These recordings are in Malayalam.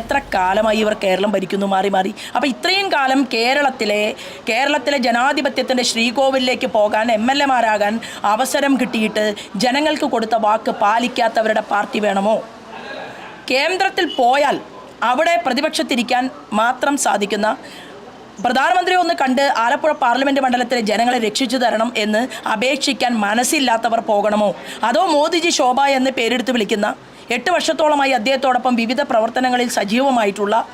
എത്ര കാലമായി ഇവർ കേരളം ഭരിക്കുന്നു മാറി മാറി. അപ്പോൾ ഇത്രയും കാലം കേരളത്തിലെ കേരളത്തിലെ ജനാധിപത്യത്തിന്റെ ശ്രീകോവിലേക്ക് പോകാൻ എം എൽ എമാരാകാൻ അവസരം കിട്ടിയിട്ട് ജനങ്ങൾക്ക് കൊടുത്ത വാക്ക് പാലിക്കാത്തവരുടെ പാർട്ടി വേണമോ? കേന്ദ്രത്തിൽ പോയാൽ അവിടെ പ്രതിപക്ഷത്തിരിക്കാൻ മാത്രം സാധിക്കുന്ന പ്രധാനമന്ത്രിയെ ഒന്ന് കണ്ട് ആലപ്പുഴ പാർലമെന്റ് മണ്ഡലത്തിലെ ജനങ്ങളെ രക്ഷിച്ചു തരണം എന്ന് അപേക്ഷിക്കാൻ മനസ്സില്ലാത്തവർ പോകണമോ? അതോ മോദിജി ശോഭ എന്ന് പേരെടുത്ത് വിളിക്കുന്ന എട്ട് വർഷത്തോളമായി അദ്ദേഹത്തോടൊപ്പം വിവിധ പ്രവർത്തനങ്ങളിൽ സജീവമായിട്ടുള്ള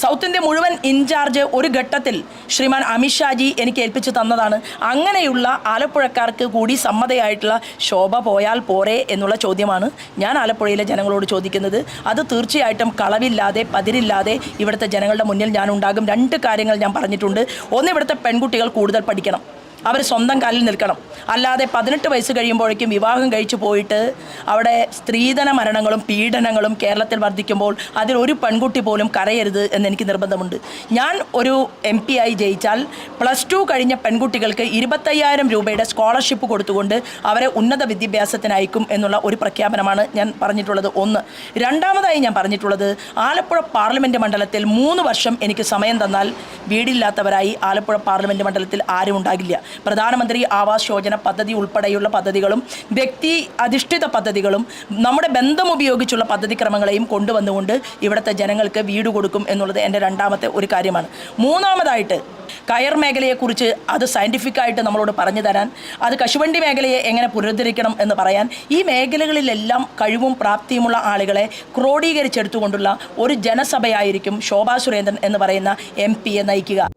സൗത്ത് ഇന്ത്യ മുഴുവൻ ഇൻചാർജ് ഒരു ഘട്ടത്തിൽ ശ്രീമാൻ അമിത്ഷാജി എനിക്ക് ഏൽപ്പിച്ചു തന്നതാണ്. അങ്ങനെയുള്ള ആലപ്പുഴക്കാർക്ക് കൂടി സമ്മതയായിട്ടുള്ള ശോഭ പോയാൽ പോരെ എന്നുള്ള ചോദ്യമാണ് ഞാൻ ആലപ്പുഴയിലെ ജനങ്ങളോട് ചോദിക്കുന്നത്. അത് തീർച്ചയായിട്ടും കളവില്ലാതെ പതിരില്ലാതെ ഇവിടുത്തെ ജനങ്ങളുടെ മുന്നിൽ ഞാൻ ഉണ്ടാകും. രണ്ട് കാര്യങ്ങൾ ഞാൻ പറഞ്ഞിട്ടുണ്ട്. ഒന്ന് ഇവിടുത്തെ പെൺകുട്ടികൾ കൂടുതൽ പഠിക്കണം. അവർ സ്വന്തം കാലിൽ നിൽക്കണം. അല്ലാതെ പതിനെട്ട് വയസ്സ് കഴിയുമ്പോഴേക്കും വിവാഹം കഴിച്ചു പോയിട്ട് അവിടെ സ്ത്രീധന മരണങ്ങളും പീഡനങ്ങളും കേരളത്തിൽ വർദ്ധിക്കുമ്പോൾ അതിൽ ഒരു പെൺകുട്ടി പോലും കരയരുത് എന്ന് എനിക്ക് നിർബന്ധമുണ്ട്. ഞാൻ ഒരു എം പി ആയി ജയിച്ചാൽ പ്ലസ് ടു കഴിഞ്ഞ പെൺകുട്ടികൾക്ക് ഇരുപത്തയ്യായിരം രൂപയുടെ സ്കോളർഷിപ്പ് കൊടുത്തുകൊണ്ട് അവരെ ഉന്നത വിദ്യാഭ്യാസത്തിനയക്കും എന്നുള്ള ഒരു പ്രഖ്യാപനമാണ് ഞാൻ പറഞ്ഞിട്ടുള്ളത്. ഒന്ന്. രണ്ടാമതായി ഞാൻ പറഞ്ഞിട്ടുള്ളത് ആലപ്പുഴ പാർലമെന്റ് മണ്ഡലത്തിൽ മൂന്ന് വർഷം എനിക്ക് സമയം തന്നാൽ വീടില്ലാത്തവരായി ആലപ്പുഴ പാർലമെന്റ് മണ്ഡലത്തിൽ ആരും ഉണ്ടാകില്ല. പ്രധാനമന്ത്രി ആവാസ് യോജന പദ്ധതി ഉൾപ്പെടെയുള്ള പദ്ധതികളും വ്യക്തി അധിഷ്ഠിത പദ്ധതികളും നമ്മുടെ ബന്ധം ഉപയോഗിച്ചുള്ള പദ്ധതിക്രമങ്ങളെയും കൊണ്ടുവന്നുകൊണ്ട് ഇവിടുത്തെ ജനങ്ങൾക്ക് വീട് കൊടുക്കും എന്നുള്ളത് എന്റെ രണ്ടാമത്തെ ഒരു കാര്യമാണ്. മൂന്നാമതായിട്ട് കയർ മേഖലയെക്കുറിച്ച് അത് സയന്റിഫിക്കായിട്ട് നമ്മളോട് പറഞ്ഞു തരാൻ അത് കശുവണ്ടി മേഖലയെ എങ്ങനെ പുനരുദ്ധരിക്കണം എന്ന് പറയാൻ ഈ മേഖലകളിലെല്ലാം കഴിവും പ്രാപ്തിയുമുള്ള ആളുകളെ ക്രോഡീകരിച്ചെടുത്തുകൊണ്ടുള്ള ഒരു ജനസഭയായിരിക്കും ശോഭാ സുരേന്ദ്രൻ എന്ന് പറയുന്ന എം പിയെ നയിക്കുക.